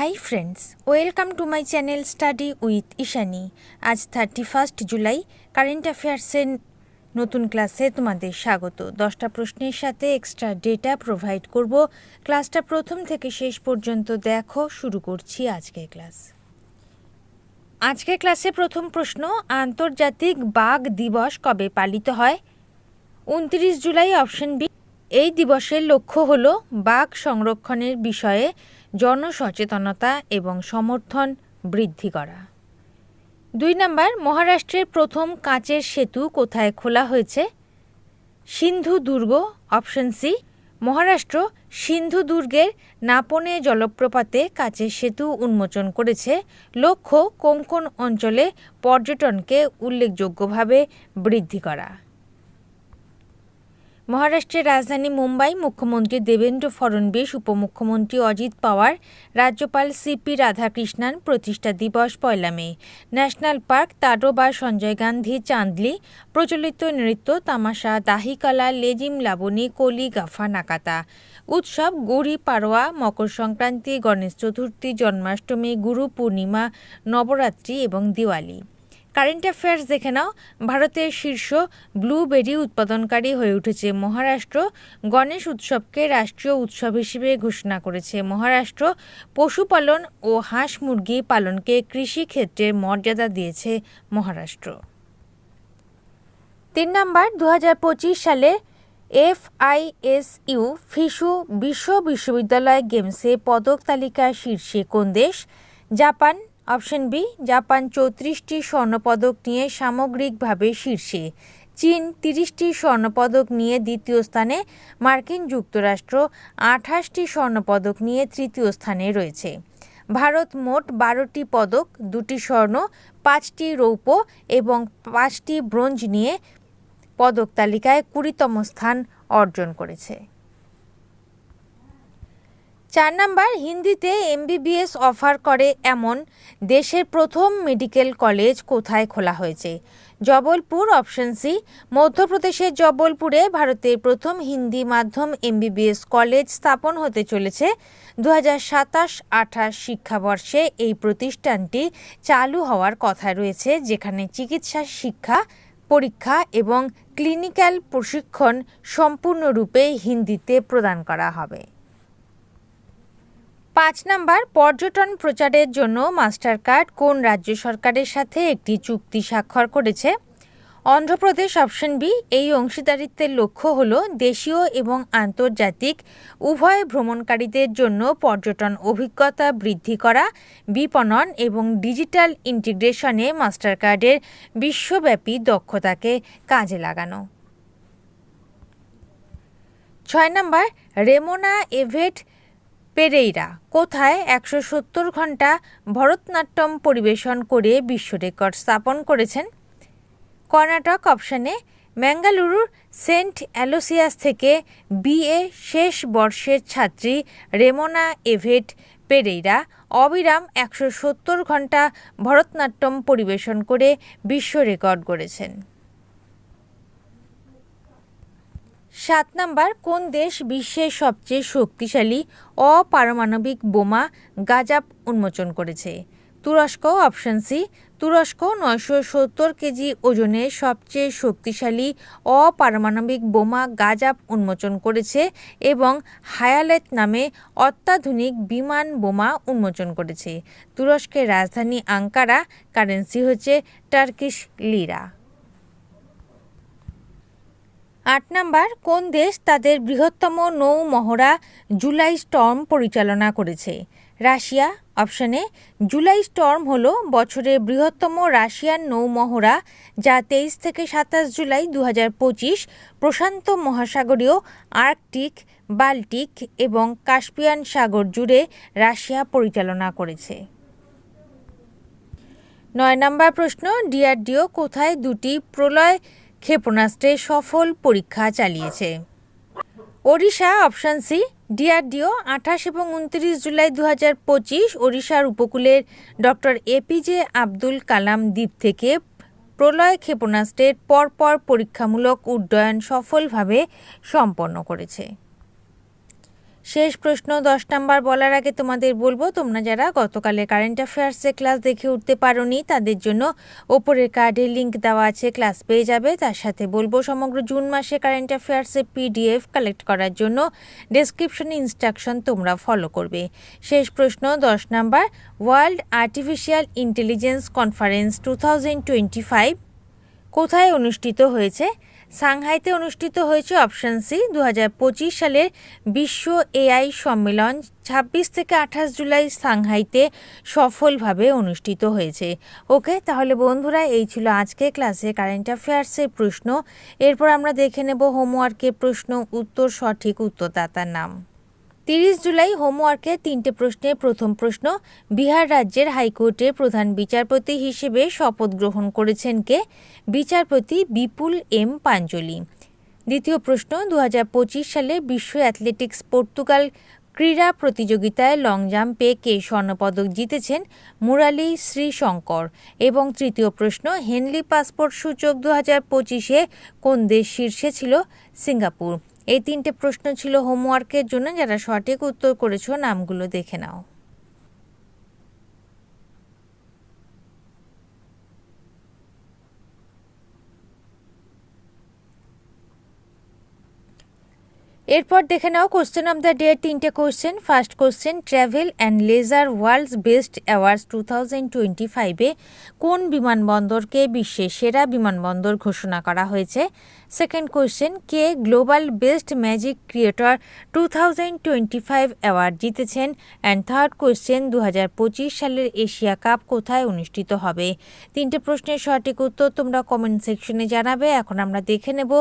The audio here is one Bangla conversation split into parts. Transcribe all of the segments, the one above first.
Hi friends welcome to my channel study with Ishani আজ থার্টি ফার্স্ট জুলাই কারেন্ট অ্যাফেয়ার্সের নতুন ক্লাসে তোমাদের স্বাগত। দশটা প্রশ্নের সাথে এক্সট্রা ডেটা প্রোভাইড করব। ক্লাসটা প্রথম থেকে শেষ পর্যন্ত দেখো, শুরু করছি আজকের ক্লাস আজকের ক্লাসে প্রথম প্রশ্ন, আন্তর্জাতিক বাঘ দিবস কবে পালিত হয়? উনত্রিশ জুলাই অপশন বি এই দিবসের লক্ষ্য হল বাঘ সংরক্ষণের বিষয়ে। জনসচেতনতা এবং সমর্থন বৃদ্ধি করা। দুই নম্বর, মহারাষ্ট্রের প্রথম কাঁচের সেতু কোথায় খোলা হয়েছে? সিন্ধু দুর্গ, অপশন সি, মহারাষ্ট্র। সিন্ধু দুর্গের নাপনে জলপ্রপাতে কাঁচের সেতু উন্মোচন করেছে। লক্ষ্য কোঙ্কণ অঞ্চলে পর্যটনকে উল্লেখযোগ্যভাবে বৃদ্ধি করা। মহারাষ্ট্রের রাজধানী মুম্বাই মুখ্যমন্ত্রী দেবেন্দ্র ফডণবীস উপমুখ্যমন্ত্রী অজিত পাওয়ার, রাজ্যপাল সিপি রাধাকৃষ্ণান, প্রতিষ্ঠা দিবস পয়লা May, national park Tadoba Sanjay Gandhi, Chandoli, প্রচলিত নৃত্য তামাশা, দাহিকালা, লেজিম লাবণী, কলি, গাফা, নাকাতা। উৎসব গুড়ি, পাড়োয়া, মকর সংক্রান্তি, গণেশ চতুর্থী, জন্মাষ্টমী, গুরু পূর্ণিমা, নবরাত্রি এবং দিওয়ালি। কারেন্ট অ্যাফেয়ার্স দেখে নাও। ভারতের শীর্ষ ব্লুবেরি উৎপাদনকারী হয়ে উঠেছে মহারাষ্ট্র। গণেশ উৎসবকে রাষ্ট্রীয় উৎসব হিসেবে ঘোষণা করেছে মহারাষ্ট্র। পশুপালন ও হাঁস মুরগি পালনকে কৃষি ক্ষেত্রে মর্যাদা দিয়েছে মহারাষ্ট্র। তিন নম্বর দু হাজার পঁচিশ সালে এফআইএসইউ ফিশু বিশ্ব বিশ্ববিদ্যালয় গেমসে পদক তালিকার শীর্ষে কোন দেশ? জাপান অপশন বি, জাপান চৌত্রিশটি স্বর্ণপদক নিয়ে সামগ্রিকভাবে শীর্ষে। চীন তিরিশটি স্বর্ণপদক নিয়ে দ্বিতীয় স্থানে। মার্কিন যুক্তরাষ্ট্র আঠাশটি স্বর্ণপদক নিয়ে তৃতীয় স্থানে রয়েছে। ভারত মোট বারোটি পদক, দুটি স্বর্ণ, পাঁচটি রৌপ্য এবং পাঁচটি ব্রোঞ্জ নিয়ে পদক তালিকায় কুড়িতম স্থান অর্জন করেছে। চার নাম্বার, হিন্দিতে এমবিবিএস অফার করে এমন দেশের প্রথম মেডিকেল কলেজ কোথায় খোলা হয়েছে? জবলপুর, অপশন সি, মধ্যপ্রদেশের জবলপুরে ভারতের প্রথম হিন্দি মাধ্যম এমবিবিএস কলেজ স্থাপন হতে চলেছে। দু হাজার সাতাশ, আঠাশ শিক্ষাবর্ষে এই প্রতিষ্ঠানটি চালু হওয়ার কথা রয়েছে, যেখানে চিকিৎসা, শিক্ষা, পরীক্ষা এবং ক্লিনিক্যাল প্রশিক্ষণ সম্পূর্ণরূপে হিন্দিতে প্রদান করা হবে। পাঁচ নাম্বার, পর্যটন প্রচারের জন্য মাস্টার কার্ড কোন রাজ্য সরকারের সাথে একটি চুক্তি স্বাক্ষর করেছে? অন্ধ্রপ্রদেশ অপশন বি, এই অংশীদারিত্বের লক্ষ্য হল দেশীয় এবং আন্তর্জাতিক উভয় ভ্রমণকারীদের জন্য পর্যটন অভিজ্ঞতা বৃদ্ধি করা, বিপণন এবং ডিজিটাল ইন্টিগ্রেশনে মাস্টার কার্ডের বিশ্বব্যাপী দক্ষতাকে কাজে লাগানো। ছয় নম্বর, রেমোনা এভেট পেরেইরা, কোথায় একশো সত্তর ঘণ্টা ভরতনাট্যম পরিবেশন করে বিশ্ব রেকর্ড স্থাপন করেছেন? কর্ণাটক অপশানে, ম্যাঙ্গালুরুর সেন্ট অ্যালোসিয়াস থেকে বিএ শেষ বর্ষের ছাত্রী রেমোনা এভেট পেরেইরা অবিরাম একশো সত্তর ঘণ্টা ভরতনাট্যম পরিবেশন করে বিশ্ব রেকর্ড গড়েছেন। সাত নাম্বার, কোন দেশ বিশ্বের সবচেয়ে শক্তিশালী অপারমাণবিক বোমা গাজাপ উন্মোচন করেছে? তুরস্ক, অপশন সি, তুরস্ক, নয়শো সত্তর কেজি ওজনের সবচেয়ে শক্তিশালী অপারমাণবিক বোমা গাজাপ উন্মোচন করেছে এবং হায়ালেত নামে অত্যাধুনিক বিমান বোমা উন্মোচন করেছে। তুরস্কের রাজধানী আঙ্কারা, কারেন্সি হচ্ছে টার্কিশ লিরা। আট নাম্বার, কোন দেশ তাদের বৃহত্তম নৌ মহড়া জুলাই স্টর্ম পরিচালনা করেছে? রাশিয়া, অপশানে জুলাই স্টর্ম হল বছরের বৃহত্তম রাশিয়ান নৌ মহড়া যা তেইশ থেকে সাতাশ জুলাই দু প্রশান্ত মহাসাগরীয় আর্কটিক, বাল্টিক এবং কাস্পিয়ান সাগর জুড়ে রাশিয়া পরিচালনা করেছে। নয় নম্বর প্রশ্ন, ডিআরডিও কোথায় দুটি প্রলয় ক্ষেপণাস্ত্রে সফল পরীক্ষা চালিয়েছে। ওড়িশা অপশান সি, ডিআরডিও, আঠাশ এবং উনত্রিশ জুলাই দু হাজার পঁচিশ ওড়িশার উপকূলের ডক্টর এপিজে আব্দুল কালাম দ্বীপ থেকে প্রলয় ক্ষেপণাস্ত্রের পরপর পরীক্ষামূলক উড্ডয়ন সফলভাবে সম্পন্ন করেছে। শেষ প্রশ্ন, দশ নাম্বার বলার আগে তোমাদের বলব, তোমরা যারা গতকালে কারেন্ট অ্যাফেয়ার্সে ক্লাস দেখে উঠতে পারোনি, তাদের জন্য ওপরের কার্ডে লিঙ্ক দেওয়া আছে ক্লাস পেয়ে যাবে। তার সাথে বলব, সমগ্র জুন মাসে কারেন্ট অ্যাফেয়ার্সে পিডিএফ কালেক্ট করার জন্য ডেসক্রিপশনে ইনস্ট্রাকশন তোমরা ফলো করবে। শেষ প্রশ্ন, দশ number world artificial intelligence conference two thousand twenty five কোথায় অনুষ্ঠিত হয়েছে? সাংহাইতে অনুষ্ঠিত হয়েছে অপশন সি দু হাজার পঁচিশ সালের বিশ্ব এআই সম্মেলন, ছাব্বিশ থেকে আঠাশ জুলাই সাংহাইতে সফলভাবে অনুষ্ঠিত হয়েছে। ওকে, তাহলে বন্ধুরা, এই ছিল আজকে ক্লাসে কারেন্ট অ্যাফেয়ার্সের প্রশ্ন। এরপর আমরা দেখে নেব হোমওয়ার্কের প্রশ্ন, উত্তর, সঠিক উত্তরদাতার নাম। তিরিশ জুলাই হোমওয়ার্কে তিনটে প্রশ্নে প্রথম প্রশ্ন বিহার রাজ্যের হাইকোর্টের প্রধান বিচারপতি হিসেবে শপথ গ্রহণ করেছেন কে? বিচারপতি বিপুল এম পাঞ্জলি। দ্বিতীয় প্রশ্ন দু হাজার পঁচিশ সালে বিশ্ব অ্যাথলেটিক্স পর্তুগাল ক্রীড়া প্রতিযোগিতায় লং জাম্পে কে স্বর্ণপদক জিতেছেন মুরালি শ্রীশঙ্কর? এবং তৃতীয় প্রশ্ন হেনলি পাসপোর্ট সূচক দু হাজার পঁচিশে কোন দেশ শীর্ষে ছিল? সিঙ্গাপুর। এই তিনটে প্রশ্ন ছিল হোমওয়ার্কের জন্য যারা সঠিক উত্তর করেছ নামগুলো দেখে নাও। এরপর দেখে নাও কোশ্চেন অফ দ্য ডে তিনটে question first question travel and leisure worlds best awards two thousand twenty ফাইভে কোন বিমানবন্দরকে বিশ্বের সেরা বিমানবন্দর ঘোষণা করা হয়েছে? সেকেন্ড কোশ্চেন কে global best magic creator two thousand twenty five award জিতেছেন? অ্যান্ড থার্ড কোশ্চেন দু হাজার পঁচিশ সালের এশিয়া কাপ কোথায় অনুষ্ঠিত হবে? তিনটে প্রশ্নের সঠিক উত্তর তোমরা কমেন্ট সেকশনে জানাবে। এখন আমরা দেখে নেব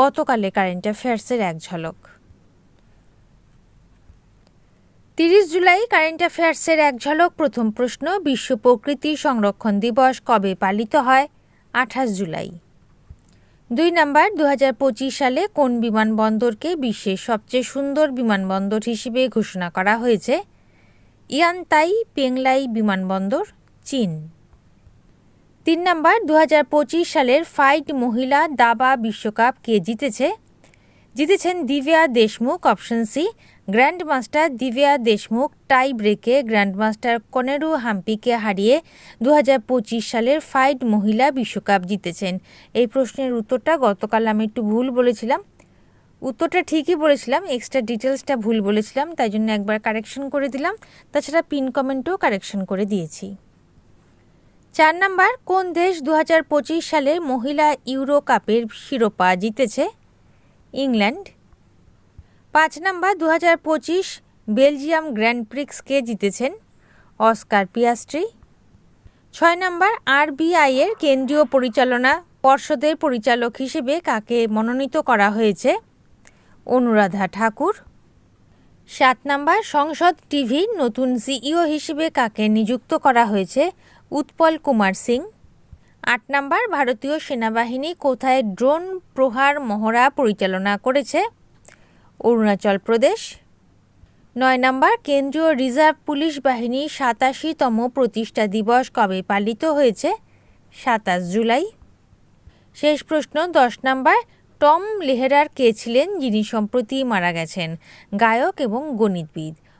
গতকালে কারেন্ট অ্যাফেয়ার্সের এক ঝলক। তিরিশ জুলাই কারেন্ট অ্যাফেয়ার্সের এক ঝলক প্রথম প্রশ্ন, বিশ্ব প্রকৃতি সংরক্ষণ দিবস কবে পালিত হয়? আঠাশ জুলাই। দুই নাম্বার দু সালে কোন বিমানবন্দরকে বিশ্বের সবচেয়ে সুন্দর বিমানবন্দর হিসেবে ঘোষণা করা হয়েছে? ইয়ানতাই পেংলাই বিমানবন্দর, চীন। তিন নাম্বার দু সালের ফাইট মহিলা দাবা বিশ্বকাপ কে জিতেছে? জিতেছেন Divya Deshmukh, option C grand master Divya Deshmukh, tie ব্রেকে গ্র্যান্ডমাস্টার কনেরু হাম্পিকে হারিয়ে দু হাজার পঁচিশ সালের ফাইট মহিলা বিশ্বকাপ জিতেছেন। এই প্রশ্নের উত্তরটা গতকাল আমি একটু ভুল বলেছিলাম। উত্তরটা ঠিকই বলেছিলাম এক্সট্রা ডিটেলসটা ভুল বলেছিলাম, তাই জন্য একবার কারেকশন করে দিলাম। তাছাড়া পিন কমেন্টও কারেকশন করে দিয়েছি। চার নাম্বার, কোন দেশ দু সালের মহিলা ইউরো কাপের শিরোপা জিতেছে? ইংল্যান্ড। পাঁচ নম্বর দু হাজার পঁচিশ বেলজিয়াম গ্র্যান্ড প্রিক্সকে জিতেছেন? অস্কার পিয়াস্ট্রি ছয় নম্বর আরবিআইয়ের কেন্দ্রীয় পরিচালনা পর্ষদের পরিচালক হিসেবে কাকে মনোনীত করা হয়েছে? অনুরাধা ঠাকুর। সাত নম্বর, সংসদ টিভির নতুন সিইও হিসেবে কাকে নিযুক্ত করা হয়েছে? উৎপল কুমার সিং। আট নাম্বার, ভারতীয় সেনাবাহিনী কোথায় ড্রোন প্রহার মহড়া পরিচালনা করেছে? অরুণাচল প্রদেশ। নয় নম্বর, কেন্দ্রীয় রিজার্ভ পুলিশ বাহিনীর সাতাশিতম প্রতিষ্ঠা দিবস কবে পালিত হয়েছে? সাতাশ জুলাই। শেষ প্রশ্ন, দশ নম্বর, টম লেহেরার কে ছিলেন যিনি সম্প্রতি মারা গেছেন? গায়ক এবং গণিতবিদ।